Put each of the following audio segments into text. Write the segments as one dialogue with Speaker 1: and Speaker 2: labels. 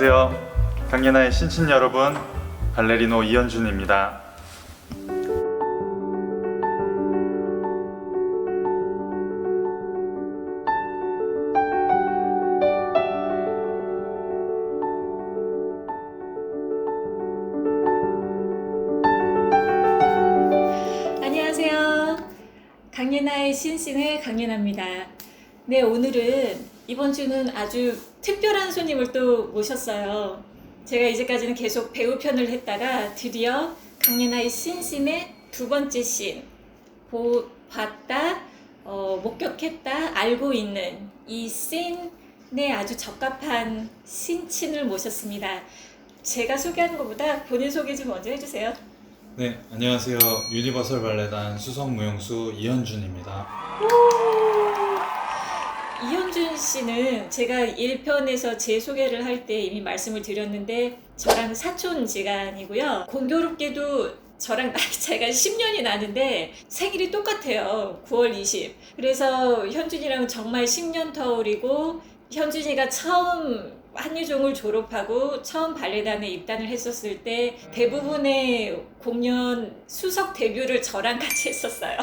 Speaker 1: 안녕하세요. 강예나의 신친 여러분, 발레리노 이현준입니다.
Speaker 2: 안녕하세요. 강예나의 신신의 강예나입니다. 네, 오늘은 이번 주는 아주 특별한 손님을 또 모셨어요. 제가 이제까지는 계속 배우 편을 했다가 드디어 강예나의 신신의 두 번째 신, 보, 봤다, 어, 목격했다, 알고 있는 이 씬에 아주 적합한 신친을 모셨습니다. 제가 소개하는 것보다 본인 소개 좀 먼저 해주세요.
Speaker 1: 네, 안녕하세요. 유니버설 발레단 수석 무용수 이현준입니다.
Speaker 2: 이현준 씨는 제가 1편에서 제 소개를 할 때 이미 말씀을 드렸는데 저랑 사촌 지간이고요. 공교롭게도 저랑 나이 차이가 10년이 나는데 생일이 똑같아요. 9월 20. 그래서 현준이랑 정말 10년 터울이고 현준이가 처음 한유종을 졸업하고 처음 발레단에 입단을 했었을 때 대부분의 공연 수석 데뷔를 저랑 같이 했었어요.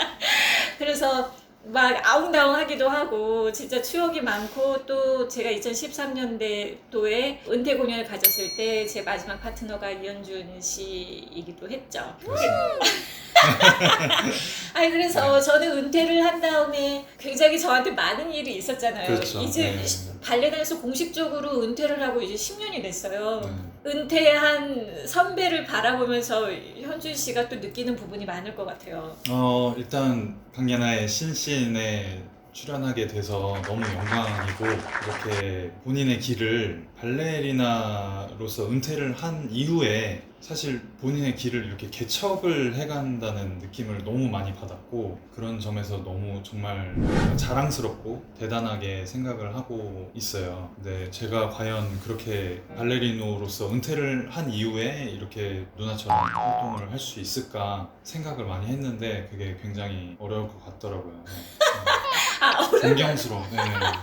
Speaker 2: 그래서 막 아웅다웅하기도 하고 진짜 추억이 많고 또 제가 2013년도에 은퇴 공연을 가졌을 때 제 마지막 파트너가 이현준 씨이기도 했죠. 아니 그래서 저는 은퇴를 한 다음에 굉장히 저한테 많은 일이 있었잖아요.
Speaker 1: 그렇죠.
Speaker 2: 이제
Speaker 1: 네.
Speaker 2: 발레단에서 공식적으로 은퇴를 하고 이제 10년이 됐어요.
Speaker 1: 네.
Speaker 2: 은퇴한 선배를 바라보면서 현준 씨가 또 느끼는 부분이 많을 것 같아요.
Speaker 1: 어, 일단 강예나의 신신에 출연하게 돼서 너무 영광이고 이렇게 본인의 길을 발레리나로서 은퇴를 한 이후에 사실 본인의 길을 이렇게 개척을 해간다는 느낌을 너무 많이 받았고 그런 점에서 너무 정말 자랑스럽고 대단하게 생각을 하고 있어요. 근데 제가 과연 그렇게 발레리노로서 은퇴를 한 이후에 이렇게 누나처럼 활동을 할 수 있을까 생각을 많이 했는데 그게 굉장히 어려울 것 같더라고요. 존경스러워. 네. 그러니까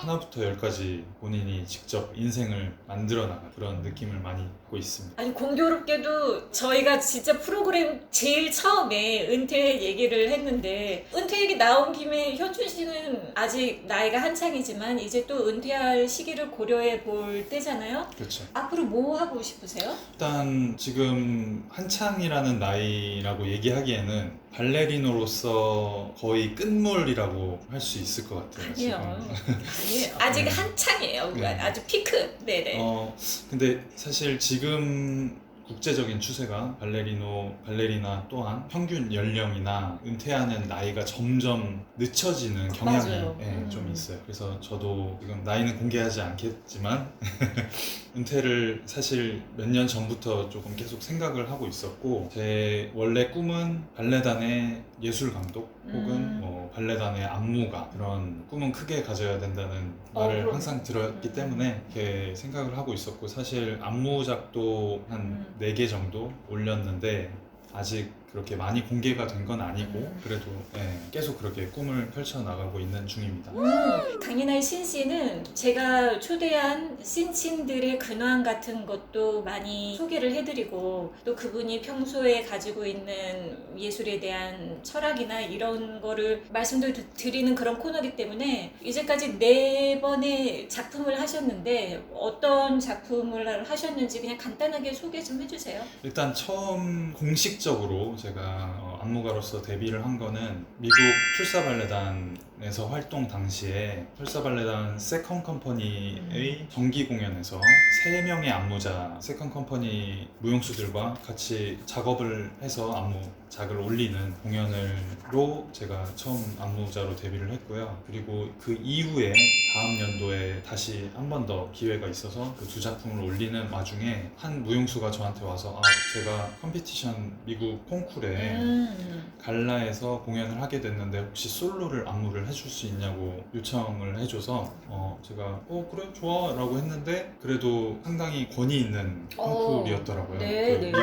Speaker 1: 하나부터 열까지 본인이 직접 인생을 만들어 나가 그런 느낌을 많이 받고 있습니다.
Speaker 2: 아니 공교롭게도 저희가 진짜 프로그램 제일 처음에 은퇴 얘기를 했는데 은퇴 얘기 나온 김에 현준 씨는 아직 나이가 한창이지만 이제 또 은퇴할 시기를 고려해 볼 때잖아요.
Speaker 1: 그렇죠.
Speaker 2: 앞으로 뭐 하고 싶으세요?
Speaker 1: 일단 지금 한창이라는 나이라고 얘기하기에는 발레리노로서 거의 끝물이라고 할 수 있을 것 같아요.
Speaker 2: 아니에요.
Speaker 1: 지금.
Speaker 2: 아니에요. 아직
Speaker 1: 네.
Speaker 2: 한창이에요.
Speaker 1: 네.
Speaker 2: 아주 피크. 네네.
Speaker 1: 어, 근데 사실 지금 국제적인 추세가 발레리노, 발레리나 또한 평균 연령이나 은퇴하는 나이가 점점 늦춰지는 경향이
Speaker 2: 맞아요.
Speaker 1: 예,
Speaker 2: 음.
Speaker 1: 좀 있어요. 그래서 저도 지금 나이는 공개하지 않겠지만 은퇴를 사실 몇 년 전부터 조금 계속 생각을 하고 있었고 제 원래 꿈은 발레단의 예술 감독 혹은
Speaker 2: 음.
Speaker 1: 뭐 발레단의 안무가 그런 꿈은 크게 가져야 된다는
Speaker 2: 어,
Speaker 1: 말을
Speaker 2: 그럼.
Speaker 1: 항상 들었기
Speaker 2: 음.
Speaker 1: 때문에 이렇게 생각을 하고 있었고 사실 안무작도 한
Speaker 2: 음.
Speaker 1: 네개 정도 올렸는데 아직 그렇게 많이 공개가 된 건 아니고
Speaker 2: 음.
Speaker 1: 그래도 예, 계속 그렇게 꿈을 펼쳐 나가고 있는 중입니다.
Speaker 2: 음, 강인아의 신씨는 제가 초대한 신친들의 근황 같은 것도 많이 소개를 해드리고 또 그분이 평소에 가지고 있는 예술에 대한 철학이나 이런 거를 말씀도 드- 드리는 그런 코너이기 때문에 이제까지 네 번의 작품을 하셨는데 어떤 작품을 하셨는지 그냥 간단하게 소개 좀 해주세요.
Speaker 1: 일단 처음 공식적으로 제가 어, 안무가로서 데뷔를 한 거는 미국 출사 발레단에서 활동 당시에 출사 발레단 세컨 컴퍼니의 정기 공연에서 세 명의 안무자 세컨 컴퍼니 무용수들과 같이 작업을 해서 안무 작을 올리는 공연을로 제가 처음 안무자로 데뷔를 했고요. 그리고 그 이후에 다음 연도에 다시 한 번 더 기회가 있어서 그 두 작품을 올리는 와중에 한 무용수가 저한테 와서 아 제가 컴피티션 미국 콩쿨에
Speaker 2: 음.
Speaker 1: 갈라에서 공연을 하게 됐는데 혹시 솔로를 안무를 해줄 수 있냐고 요청을 해줘서 어 제가 어 그래 좋아라고 했는데 그래도 상당히 권위 있는
Speaker 2: 어,
Speaker 1: 콩쿨이었더라고요.
Speaker 2: 네,
Speaker 1: 그
Speaker 2: 네.
Speaker 1: 미국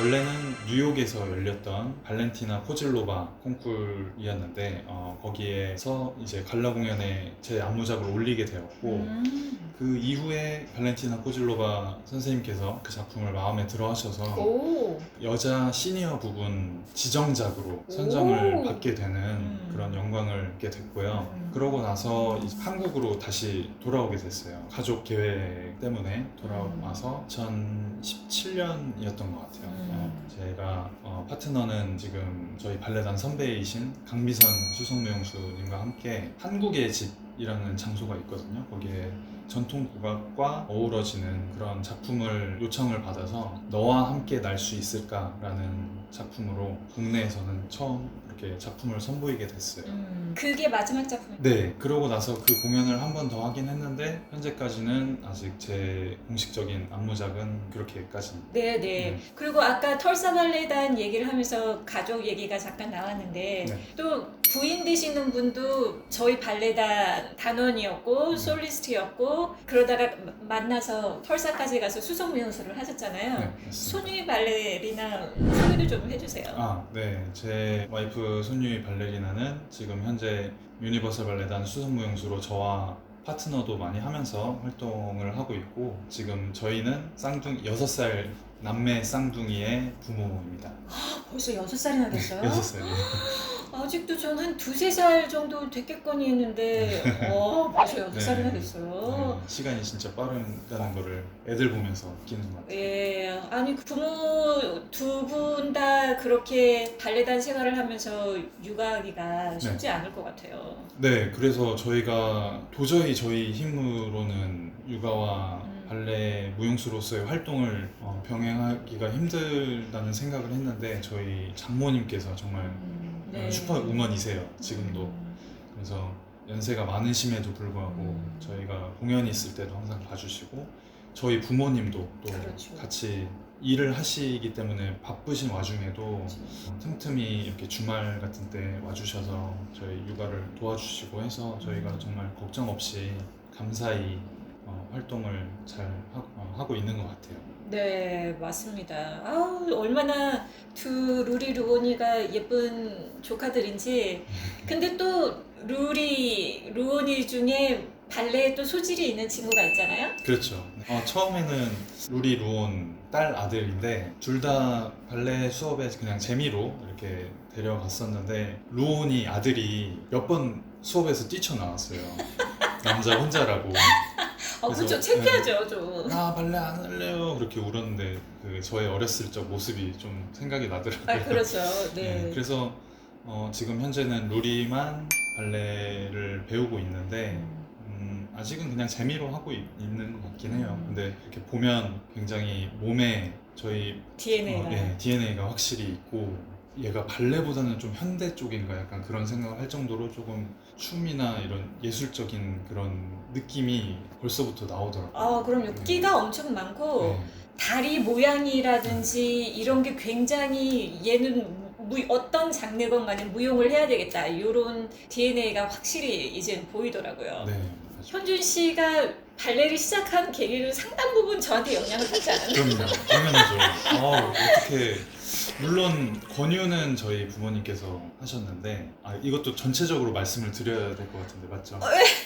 Speaker 1: 원래는 뉴욕에서 열렸던 발렌티나 코질로바 콩쿨이었는데 어, 거기에서 이제 갈라 공연에 제 안무작을 올리게 되었고
Speaker 2: 음.
Speaker 1: 그 이후에 발렌티나 코질로바 선생님께서 그 작품을 마음에 들어 하셔서
Speaker 2: 오.
Speaker 1: 여자 시니어 부분 지정작으로 선정을
Speaker 2: 오.
Speaker 1: 받게 되는
Speaker 2: 음.
Speaker 1: 그런 영광을 얻게 됐고요.
Speaker 2: 음.
Speaker 1: 그러고 나서 한국으로 다시 돌아오게 됐어요. 가족 계획 때문에 돌아와서 2017년이었던 것 같아요.
Speaker 2: 음.
Speaker 1: 어, 제가 어, 파트너는 지금 저희 발레단 선배이신 강미선 수성무용수님과 함께 한국의 집이라는 장소가 있거든요. 거기에 전통 국악과 어우러지는 그런 작품을 요청을 받아서 너와 함께 날 수 있을까라는 작품으로 국내에서는 처음 이렇게 작품을 선보이게 됐어요.
Speaker 2: 음. 그게 마지막 작품.
Speaker 1: 네, 그러고 나서 그 공연을 한 번 더 하긴 했는데 현재까지는 아직 제 공식적인 안무작은 그렇게까지.
Speaker 2: 네, 네.
Speaker 1: 네.
Speaker 2: 그리고 아까 털사 발레단 얘기를 하면서 가족 얘기가 잠깐 나왔는데
Speaker 1: 네.
Speaker 2: 또 부인 되시는 분도 저희 발레단 단원이었고
Speaker 1: 음.
Speaker 2: 솔리스트였고 그러다가 마- 만나서 털사까지 가서 수석 미용수를 하셨잖아요.
Speaker 1: 네.
Speaker 2: 손위 발레리나 소개를 좀 해주세요.
Speaker 1: 아, 네. 제 와이프 손유희 발레리나는 지금 현재 유니버설 발레단 수석 무용수로 저와 파트너도 많이 하면서 활동을 하고 있고 지금 저희는 쌍둥이 6살 남매 쌍둥이의 부모입니다.
Speaker 2: 벌써 여섯 살이나 됐어요?
Speaker 1: 6살이요.
Speaker 2: 아직도 전한 두세 살 정도 됐겠거니 했는데 어, 벌써 여섯
Speaker 1: 네.
Speaker 2: 살이나 됐어요.
Speaker 1: 네, 시간이 진짜 빠르다는 거를 애들 보면서 느끼는 것 같아요.
Speaker 2: 예, 아니 그 부모 두 분 다 그렇게 발레단 생활을 하면서 육아하기가 쉽지 않을 것 같아요.
Speaker 1: 네, 그래서 저희가 도저히 저희 힘으로는 육아와
Speaker 2: 음.
Speaker 1: 발레 무용수로서의 활동을 어, 병행하기가 힘들다는 생각을 했는데 저희 장모님께서 정말
Speaker 2: 음,
Speaker 1: 어, 슈퍼우먼이세요, 지금도.
Speaker 2: 음,
Speaker 1: 그래서 연세가 많으심에도 불구하고
Speaker 2: 음.
Speaker 1: 저희가 공연이 있을 때도 항상 봐주시고 저희 부모님도 또
Speaker 2: 그렇죠.
Speaker 1: 같이 일을 하시기 때문에 바쁘신 와중에도
Speaker 2: 그렇죠.
Speaker 1: 어, 틈틈이 이렇게 주말 같은 때 와주셔서 저희 육아를 도와주시고 해서 저희가
Speaker 2: 음.
Speaker 1: 정말 걱정 없이 감사히 어, 활동을 잘 하, 어, 하고 있는 것 같아요.
Speaker 2: 네, 맞습니다. 아우, 얼마나 두 루리 루오니가 예쁜 조카들인지. 근데 또 루리 루오니 중에 발레에 또 소질이 있는 친구가 있잖아요.
Speaker 1: 그렇죠. 어, 처음에는 루리 루온 딸 아들인데 둘 다 발레 수업에 그냥 재미로 이렇게 데려갔었는데 루온이 아들이 몇 번 수업에서 뛰쳐나왔어요. 남자 혼자라고.
Speaker 2: 어,
Speaker 1: 그래서,
Speaker 2: 그렇죠. 창피하죠, 좀.
Speaker 1: 나 발레 안 할래요. 그렇게 울었는데 그 저의 어렸을 적 모습이 좀 생각이 나더라고요.
Speaker 2: 아, 그렇죠.
Speaker 1: 네,
Speaker 2: 네.
Speaker 1: 그래서 어, 지금 현재는 루리만 발레를 배우고 있는데 음, 아직은 그냥 재미로 하고 있, 는것 같긴 해요.
Speaker 2: 음.
Speaker 1: 근데 이렇게 보면 굉장히 몸에 저희
Speaker 2: DNA가.
Speaker 1: 어, 예, DNA가 확실히 있고 얘가 발레보다는 좀 현대 쪽인가 약간 그런 생각을 할 정도로 조금 춤이나 이런 예술적인 그런 느낌이 벌써부터 나오더라고요.
Speaker 2: 아, 그럼요. 끼가 엄청 많고
Speaker 1: 네.
Speaker 2: 다리 모양이라든지 이런 게 굉장히 얘는 무, 어떤 장르건 간에 무용을 해야 되겠다. 이런 DNA가 확실히 이제 보이더라고요.
Speaker 1: 네.
Speaker 2: 현준 씨가 발레를 시작한 계기를 상당 부분 저한테 영향을 주지 않았나요?
Speaker 1: 그럼요. 당연하죠. 어, 어떻게 물론 권유는 저희 부모님께서 하셨는데 아, 이것도 전체적으로 말씀을 드려야 될 것 같은데 맞죠?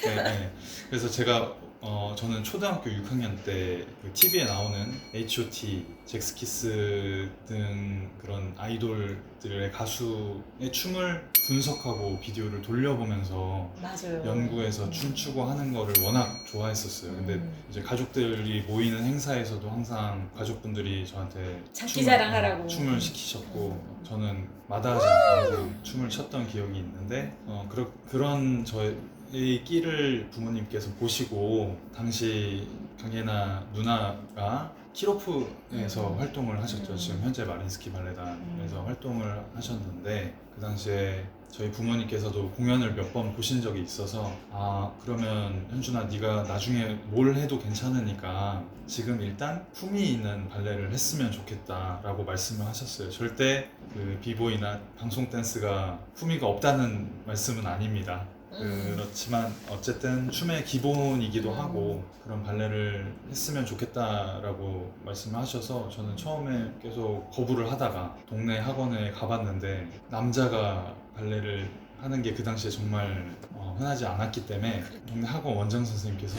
Speaker 1: 네, 네. 그래서 제가 어, 저는 초등학교 6학년 때 그 TV에 나오는 H.O.T, 잭스키스 등 그런 아이돌들의 가수의 춤을 분석하고 비디오를 돌려보면서
Speaker 2: 맞아요.
Speaker 1: 연구해서 춤추고 하는 거를 워낙 좋아했었어요. 근데
Speaker 2: 음.
Speaker 1: 이제 가족들이 모이는 행사에서도 항상 가족분들이 저한테
Speaker 2: 장기
Speaker 1: 춤을-
Speaker 2: 자랑하라고.
Speaker 1: 어, 춤을 시키셨고
Speaker 2: 음.
Speaker 1: 저는 마다하지 않고 항상 춤을 췄던 기억이 있는데 어, 그러, 그런 저의 끼를 부모님께서 보시고 당시 강예나 누나가 키로프에서
Speaker 2: 음.
Speaker 1: 활동을 하셨죠.
Speaker 2: 음.
Speaker 1: 지금 현재 마린스키 발레단에서
Speaker 2: 음.
Speaker 1: 활동을 하셨는데 그 당시에 저희 부모님께서도 공연을 몇 번 보신 적이 있어서 아 그러면 현준아 네가 나중에 뭘 해도 괜찮으니까 지금 일단 품위 있는 발레를 했으면 좋겠다라고 말씀을 하셨어요. 절대 그 비보이나 방송 댄스가 품위가 없다는 말씀은 아닙니다.
Speaker 2: 음.
Speaker 1: 그렇지만 어쨌든 춤의 기본이기도
Speaker 2: 음.
Speaker 1: 하고 그런 발레를 했으면 좋겠다라고 말씀을 하셔서 저는 처음에 계속 거부를 하다가 동네 학원에 가봤는데 남자가 발레를 하는 게 그 당시에 정말 어, 흔하지 않았기 때문에 동네 학원 원장 선생님께서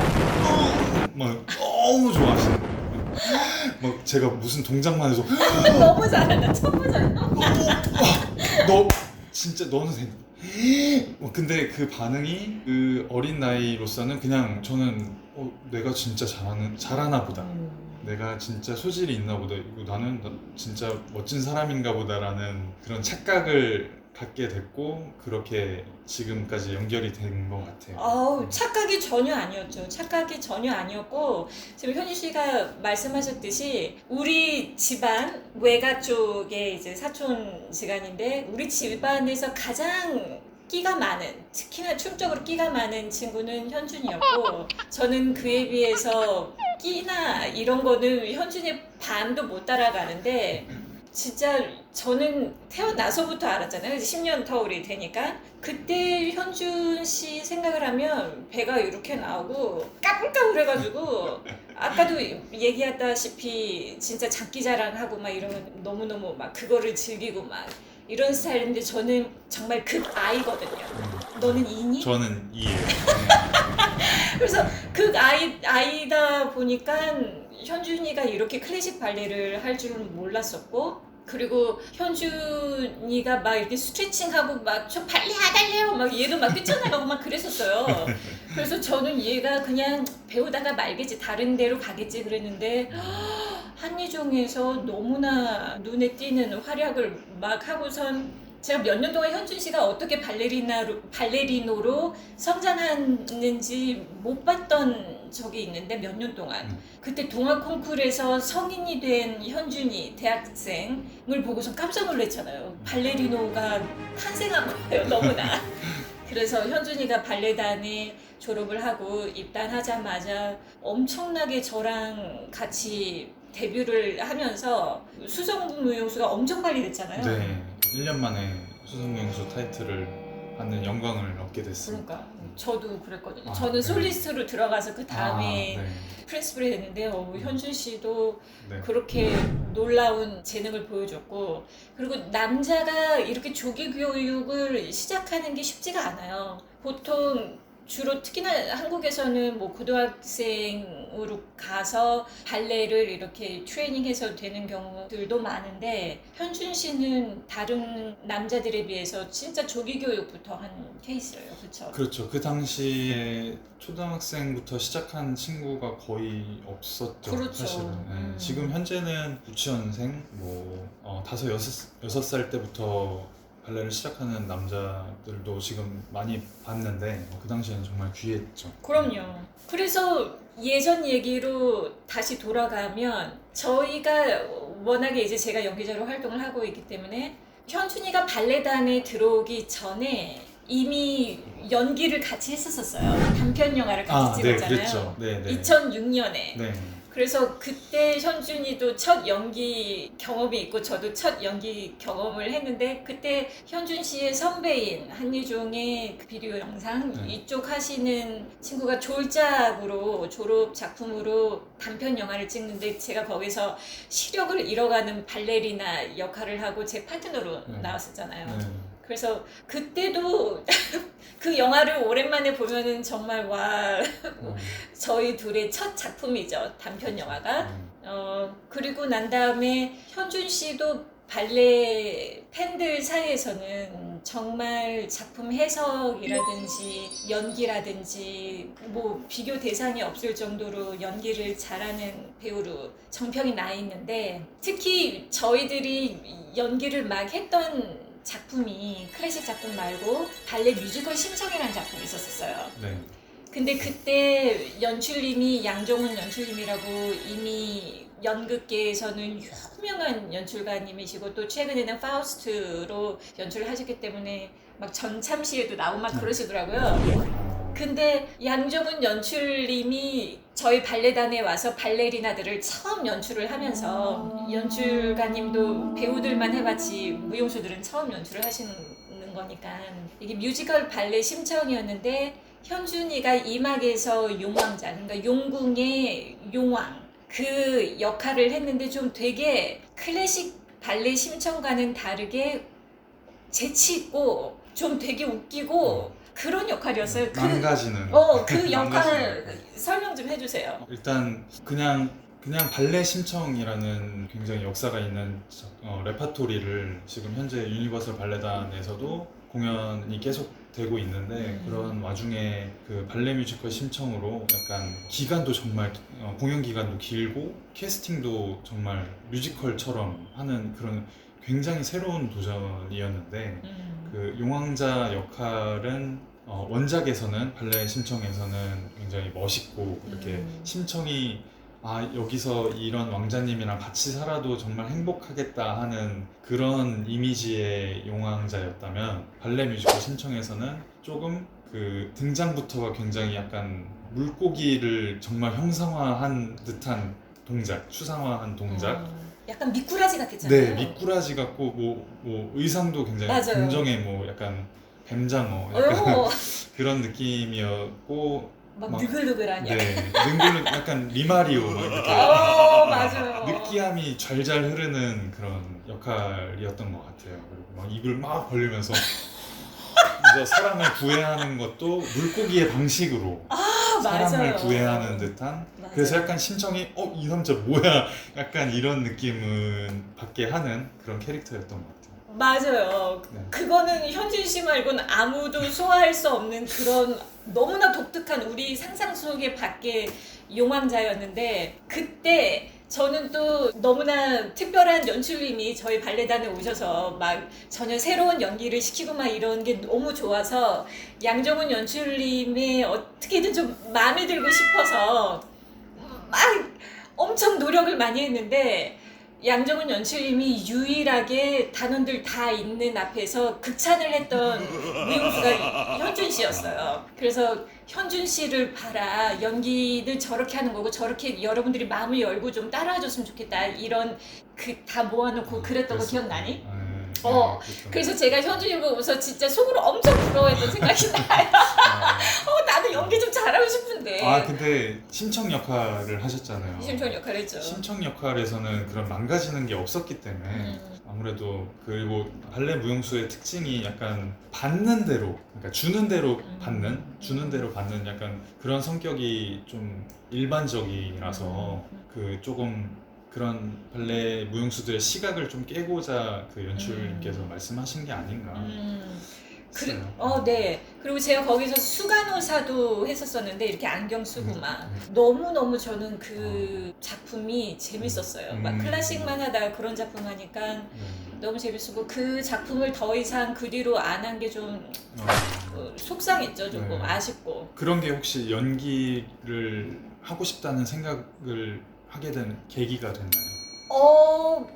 Speaker 1: 막 너무 좋아하시는 거예요. 막 제가 무슨 동작만 해서
Speaker 2: 너무 잘한다. 첫 보잖아.
Speaker 1: 너 진짜 너는 생. 어, 근데 그 반응이 그 어린 나이로서는 그냥 저는 어, 내가 진짜 잘하는 잘하나 보다.
Speaker 2: 음.
Speaker 1: 내가 진짜 소질이 있나 보다. 이거 나는 나- 진짜 멋진 사람인가 보다라는 그런 착각을 갖게 됐고 그렇게 지금까지 연결이 된 것 같아요.
Speaker 2: 아우 착각이 전혀 아니었죠. 착각이 전혀 아니었고 지금 현희 씨가 말씀하셨듯이 우리 집안 외가 쪽에 이제 사촌 지간인데 우리 집안에서 가장 끼가 많은 특히나 춤적으로 끼가 많은 친구는 현준이었고 저는 그에 비해서 끼나 이런 거는 현준이 반도 못 따라가는데 진짜 저는 태어나서부터 알았잖아요. 이제 10년 터울이 되니까. 그때 현준 씨 생각을 하면 배가 이렇게 나오고 까불까불해가지고 아까도 얘기했다시피 진짜 장기자랑하고 막 이러면 너무너무 막 그거를 즐기고 막 이런 스타일인데 저는 정말 극 아이거든요.
Speaker 1: 음.
Speaker 2: 너는 이니?
Speaker 1: 저는 이해요.
Speaker 2: 그래서 그 아이 아이다 보니까 현준이가 이렇게 클래식 발레를 할 줄은 몰랐었고 그리고 현준이가 막 이렇게 스트레칭하고 막 저 발레 하달래요 막 얘도 막 뛰쳐나가고 막 그랬었어요. 그래서 저는 얘가 그냥 배우다가 말겠지 다른 데로 가겠지 그랬는데 한예종에서 너무나 눈에 띄는 활약을 막 하고선 제가 몇 년 동안 현준 씨가 어떻게 발레리나로 발레리노로 성장하는지 못 봤던 적이 있는데 몇 년 동안
Speaker 1: 음.
Speaker 2: 그때 동아 콩쿠르에서 성인이 된 현준이 대학생을 보고서 깜짝 놀랐잖아요. 발레리노가 탄생한 거예요, 너무나. 그래서 현준이가 발레단에 졸업을 하고 입단하자마자 엄청나게 저랑 같이 데뷔를 하면서 수성무용수가 엄청 빨리 됐잖아요.
Speaker 1: 네, 1년 만에 수성명수 타이틀을 받는 영광을 얻게 됐습니다.
Speaker 2: 그러니까 저도 그랬거든요.
Speaker 1: 아,
Speaker 2: 저는
Speaker 1: 네.
Speaker 2: 솔리스트로 들어가서 그 다음에
Speaker 1: 아, 네.
Speaker 2: 프린스플이 됐는데 어, 현준 씨도
Speaker 1: 네.
Speaker 2: 그렇게 놀라운 재능을 보여줬고 그리고 남자가 이렇게 조기 교육을 시작하는 게 쉽지가 않아요. 보통 주로 특히나 한국에서는 뭐 고등학생으로 가서 발레를 이렇게 트레이닝해서 되는 경우들도 많은데 현준 씨는 다른 남자들에 비해서 진짜 조기 교육부터 한 케이스예요. 그렇죠?
Speaker 1: 그렇죠. 그 당시에 초등학생부터 시작한 친구가 거의 없었죠.
Speaker 2: 그렇죠.
Speaker 1: 사실은. 네.
Speaker 2: 음.
Speaker 1: 지금 현재는 유치원생, 뭐 어, 다섯 여섯 여섯 살 때부터 발레를 시작하는 남자들도 지금 많이 봤는데 어, 그 당시에는 정말 귀했죠.
Speaker 2: 그럼요. 그래서 예전 얘기로 다시 돌아가면 저희가 워낙에 이제 제가 연기자로 활동을 하고 있기 때문에 현준이가 발레단에 들어오기 전에 이미 연기를 같이 했었었어요. 단편 영화를 같이
Speaker 1: 아, 네,
Speaker 2: 찍었잖아요.
Speaker 1: 그랬죠. 네, 네.
Speaker 2: 2006년에.
Speaker 1: 네.
Speaker 2: 그래서 그때 현준이도 첫 연기 경험이 있고 저도 첫 연기 경험을 했는데 그때 현준 씨의 선배인 한예종의 그 비디오 영상
Speaker 1: 네.
Speaker 2: 이쪽 하시는 친구가 졸작으로 졸업 작품으로 단편 영화를 찍는데 제가 거기서 시력을 잃어가는 발레리나 역할을 하고 제 파트너로
Speaker 1: 네.
Speaker 2: 나왔었잖아요.
Speaker 1: 네.
Speaker 2: 그래서 그때도 그 영화를 오랜만에 보면은 정말 와
Speaker 1: 어,
Speaker 2: 저희 둘의 첫 작품이죠 단편 영화가.
Speaker 1: 네.
Speaker 2: 어 그리고 난 다음에 현준 씨도 발레 팬들 사이에서는 정말 작품 해석이라든지 연기라든지 뭐 비교 대상이 없을 정도로 연기를 잘하는 배우로 정평이 나 있는데 특히 저희들이 연기를 막 했던 작품이 클래식 작품 말고 발레 뮤지컬 신청이라는 작품이 있었어요.
Speaker 1: 네.
Speaker 2: 근데 그때 연출님이 양정훈 연출님이라고 이미 연극계에서는 유명한 연출가님이시고 또 최근에는 파우스트로 연출을 하셨기 때문에 막 전참시에도 나오고 막 그러시더라고요.
Speaker 1: 어,
Speaker 2: 근데 양정훈 연출님이 저희 발레단에 와서 발레리나들을 처음 연출을 하면서 연출가님도 배우들만 해봤지 무용수들은 처음 연출을 하시는 거니까. 이게 뮤지컬 발레 심청이었는데 현준이가 이막에서 용왕자 그러니까 용궁의 용왕 그 역할을 했는데 좀 되게 클래식 발레 심청과는 다르게 재치 있고 좀 되게 웃기고 그런 역할이었어요. 그,
Speaker 1: 망가지는.
Speaker 2: 어, 그 역할
Speaker 1: 망가지는.
Speaker 2: 설명 좀 해주세요.
Speaker 1: 일단 그냥 그냥 발레 심청이라는 굉장히 역사가 있는 어, 레파토리를 지금 현재 유니버설 발레단에서도 공연이 계속 되고 있는데
Speaker 2: 음.
Speaker 1: 그런 와중에 그 발레 뮤지컬 심청으로 약간 기간도 정말 어, 공연 기간도 길고 캐스팅도 정말 뮤지컬처럼 하는 그런 굉장히 새로운 도전이었는데
Speaker 2: 음.
Speaker 1: 그 용왕자 역할은 어, 원작에서는 발레 심청에서는 굉장히 멋있고 이렇게
Speaker 2: 음.
Speaker 1: 심청이 아 여기서 이런 왕자님이랑 같이 살아도 정말 행복하겠다 하는 그런 이미지의 용왕자였다면 발레 뮤지컬 심청에서는 조금 그 등장부터가 굉장히 약간 물고기를 정말 형상화한 듯한 동작, 추상화한 동작.
Speaker 2: 어, 약간 미꾸라지 같았잖아요.
Speaker 1: 네, 미꾸라지 같고 뭐, 뭐 의상도 굉장히
Speaker 2: 맞아요.
Speaker 1: 공정의 뭐 약간 뱀장어 약간
Speaker 2: 어,
Speaker 1: 그런 느낌이었고
Speaker 2: 막
Speaker 1: 막-
Speaker 2: 느글느글한 약간.
Speaker 1: 네, 능글능 약간 리마리오 막 이렇게
Speaker 2: 어, 맞아요.
Speaker 1: 느끼함이 잘잘 흐르는 그런 역할이었던 것 같아요. 그리고 막 입을 막 벌리면서 그래서 사람을 구애하는 것도 물고기의 방식으로
Speaker 2: 아,
Speaker 1: 사람을
Speaker 2: 맞아요.
Speaker 1: 구애하는 듯한
Speaker 2: 맞아요.
Speaker 1: 그래서 약간 심청이 어 이 남자 뭐야 약간 이런 느낌은 받게 하는 그런 캐릭터였던 것 같아요.
Speaker 2: 맞아요.
Speaker 1: 네.
Speaker 2: 그거는 현진 씨 말고는 아무도 소화할 수 없는 그런 너무나 독특한 우리 상상 속의 밖의 용왕자였는데 그때 저는 또 너무나 특별한 연출님이 저희 발레단에 오셔서 막 전혀 새로운 연기를 시키고 막 이런 게 너무 좋아서 양정훈 연출님의 어떻게든 좀 마음에 들고 싶어서 막 엄청 노력을 많이 했는데 양정훈 연출님이 유일하게 단원들 다 있는 앞에서 극찬을 했던 미용수가 현준 씨였어요. 그래서 현준 씨를 봐라 연기를 저렇게 하는 거고 저렇게 여러분들이 마음을 열고 좀 따라와 줬으면 좋겠다 이런 그 다 모아놓고 그랬던 거 기억나니?
Speaker 1: 네, 네,
Speaker 2: 어,
Speaker 1: 그랬던
Speaker 2: 그래서 제가 현준이 보고서 진짜 속으로 엄청 부러워했던 생각이 나요.
Speaker 1: 것
Speaker 2: 어, 나도 연기 좀 잘하고 싶은데.
Speaker 1: 아 근데 심청 역할을 하셨잖아요.
Speaker 2: 심청 역할 했죠.
Speaker 1: 심청 역할에서는 그런 망가지는 게 없었기 때문에
Speaker 2: 음.
Speaker 1: 아무래도 그리고 발레 무용수의 특징이 약간 받는 대로 그러니까 주는 대로
Speaker 2: 음.
Speaker 1: 받는 주는 대로 받는 약간 그런 성격이 좀 일반적이라서
Speaker 2: 음.
Speaker 1: 그 조금 그런 발레 무용수들의 시각을 좀 깨고자 그 연출님께서
Speaker 2: 음.
Speaker 1: 말씀하신 게 아닌가
Speaker 2: 음.
Speaker 1: 했어요.
Speaker 2: 어, 네. 그리고 제가 거기서 수간호사도 했었었는데 이렇게 안경 쓰고
Speaker 1: 음,
Speaker 2: 막
Speaker 1: 음.
Speaker 2: 너무 너무 저는 그 작품이 재밌었어요. 막
Speaker 1: 음.
Speaker 2: 클래식만 하다가 그런 작품 하니까
Speaker 1: 네.
Speaker 2: 너무 재밌었고 그 작품을 더 이상 그 뒤로 안 한 게좀
Speaker 1: 어,
Speaker 2: 속상했죠. 조금
Speaker 1: 네.
Speaker 2: 아쉽고.
Speaker 1: 그런 게 혹시 연기를 하고 싶다는 생각을 하게 된 계기가 됐나요?
Speaker 2: 어,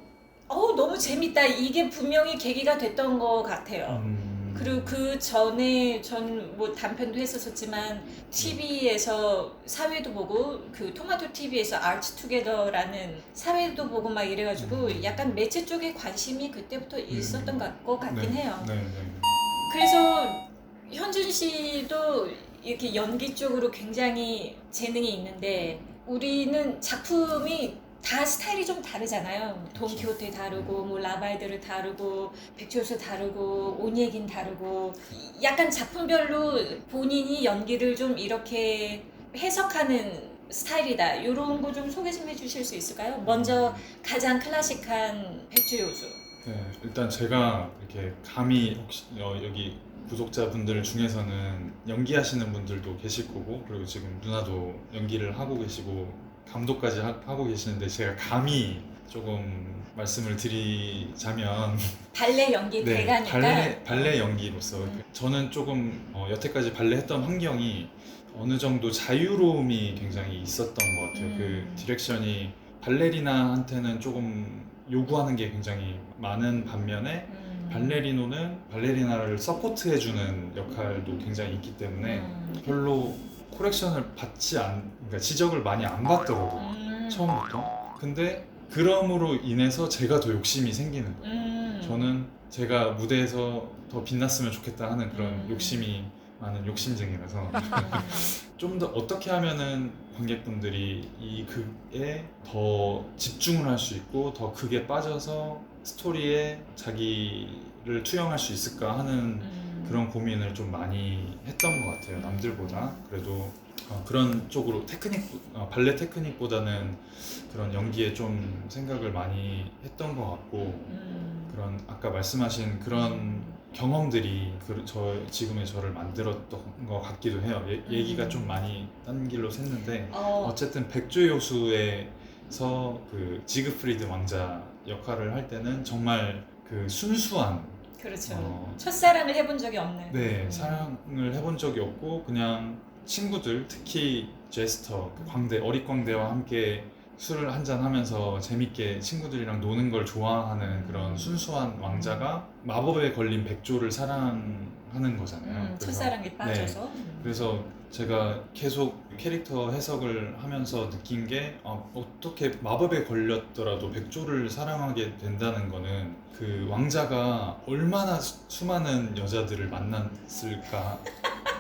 Speaker 2: 어 너무 재밌다. 이게 분명히 계기가 됐던 것 같아요.
Speaker 1: 음.
Speaker 2: 그리고 그 전에 전 뭐 단편도 했었었지만 TV에서 사회도 보고 그 토마토 TV에서 아트 투게더라는 사회도 보고 막 이래가지고
Speaker 1: 음.
Speaker 2: 약간 매체 쪽에 관심이 그때부터 있었던 것, 것 같긴
Speaker 1: 네,
Speaker 2: 해요.
Speaker 1: 네, 네.
Speaker 2: 그래서 현준 씨도 이렇게 연기 쪽으로 굉장히 재능이 있는데 우리는 작품이 다 스타일이 좀 다르잖아요. 돈키호테 다르고 뭐 라바이드를 다르고 백조수 다르고 온예긴 다르고 약간 작품별로 본인이 연기를 좀 이렇게 해석하는 스타일이다. 이런 거 좀 소개 좀 해주실 수 있을까요? 먼저 가장 클래식한 백조 요수.
Speaker 1: 네, 일단 제가 이렇게 감히 혹시 어, 여기 구독자분들 중에서는 연기하시는 분들도 계실 거고 그리고 지금 누나도 연기를 하고 계시고 감독까지 하, 고 계시는데 제가 감히 조금 말씀을 드리자면
Speaker 2: 발레 연기
Speaker 1: 네,
Speaker 2: 대가니까.
Speaker 1: 발레 발레 연기로서
Speaker 2: 음.
Speaker 1: 저는 조금 어, 여태까지 발레 했던 환경이 어느 정도 자유로움이 굉장히 있었던 것 같아요.
Speaker 2: 음.
Speaker 1: 그 디렉션이 발레리나한테는 조금 요구하는 게 굉장히 많은 반면에
Speaker 2: 음.
Speaker 1: 발레리노는 발레리나를 서포트해주는 역할도 굉장히 있기 때문에
Speaker 2: 음.
Speaker 1: 별로 코렉션을 받지 않, 그러니까 지적을 많이 안 받더라고요.
Speaker 2: 음.
Speaker 1: 처음부터. 근데 그럼으로 인해서 제가 더 욕심이 생기는 거예요.
Speaker 2: 음.
Speaker 1: 저는 제가 무대에서 더 빛났으면 좋겠다 하는 그런
Speaker 2: 음.
Speaker 1: 욕심이 많은 욕심쟁이라서
Speaker 2: 음.
Speaker 1: 좀더 어떻게 하면은 관객분들이 이 극에 더 집중을 할 수 있고 더 극에 빠져서 스토리에 자기를 투영할 수 있을까 하는
Speaker 2: 음.
Speaker 1: 그런 고민을 좀 많이 했던 것 같아요 남들보다 그래도 어, 그런 쪽으로 테크닉 어, 발레 테크닉보다는 그런 연기에 좀 생각을 많이 했던 것 같고
Speaker 2: 음.
Speaker 1: 그런 아까 말씀하신 그런 경험들이 그, 저 지금의 저를 만들었던 것 같기도 해요. 예, 얘기가
Speaker 2: 음.
Speaker 1: 좀 많이 딴 길로 샜는데
Speaker 2: 어,
Speaker 1: 어쨌든 백조 요수에서 그 지그프리드 왕자 역할을 할 때는 정말 그 순수한
Speaker 2: 그렇죠.
Speaker 1: 어,
Speaker 2: 첫사랑을 해본 적이 없는.
Speaker 1: 네
Speaker 2: 음.
Speaker 1: 사랑을 해본 적이 없고 그냥 친구들 특히 제스터 그 광대 어릿광대와 함께 술을 한잔 하면서 재밌게 친구들이랑 노는 걸 좋아하는 그런 순수한 왕자가 마법에 걸린 백조를 사랑하는 거잖아요.
Speaker 2: 음,
Speaker 1: 그래서-
Speaker 2: 첫사랑에 빠져서. 음.
Speaker 1: 그래서 제가 계속 캐릭터 해석을 하면서 느낀 게 어, 어떻게 마법에 걸렸더라도 백조를 사랑하게 된다는 거는 그 왕자가 얼마나 수, 수많은 여자들을 만났을까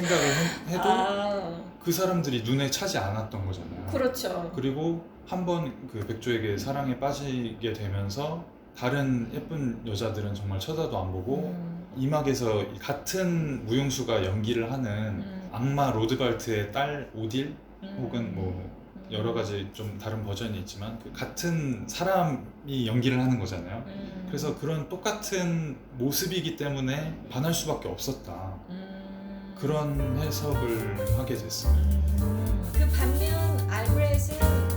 Speaker 1: 생각을 해, 도
Speaker 2: 아,
Speaker 1: 그 사람들이 눈에 차지 않았던 거잖아요.
Speaker 2: 그렇죠.
Speaker 1: 그리고 한번 그 백조에게 사랑에 빠지게 되면서 다른 예쁜 여자들은 정말 쳐다도 안 보고
Speaker 2: 음,
Speaker 1: 이막에서 같은 무용수가 연기를 하는
Speaker 2: 음.
Speaker 1: 악마 로드발트의 딸 오딜
Speaker 2: 음.
Speaker 1: 혹은 뭐
Speaker 2: 음.
Speaker 1: 여러 가지 좀 다른 버전이 있지만 그 같은 사람이 연기를 하는 거잖아요.
Speaker 2: 음.
Speaker 1: 그래서 그런 똑같은 모습이기 때문에 반할 수밖에 없었다.
Speaker 2: 음.
Speaker 1: 그런 해석을 하게 됐습니다.
Speaker 2: 음. 그 반면 알브렛은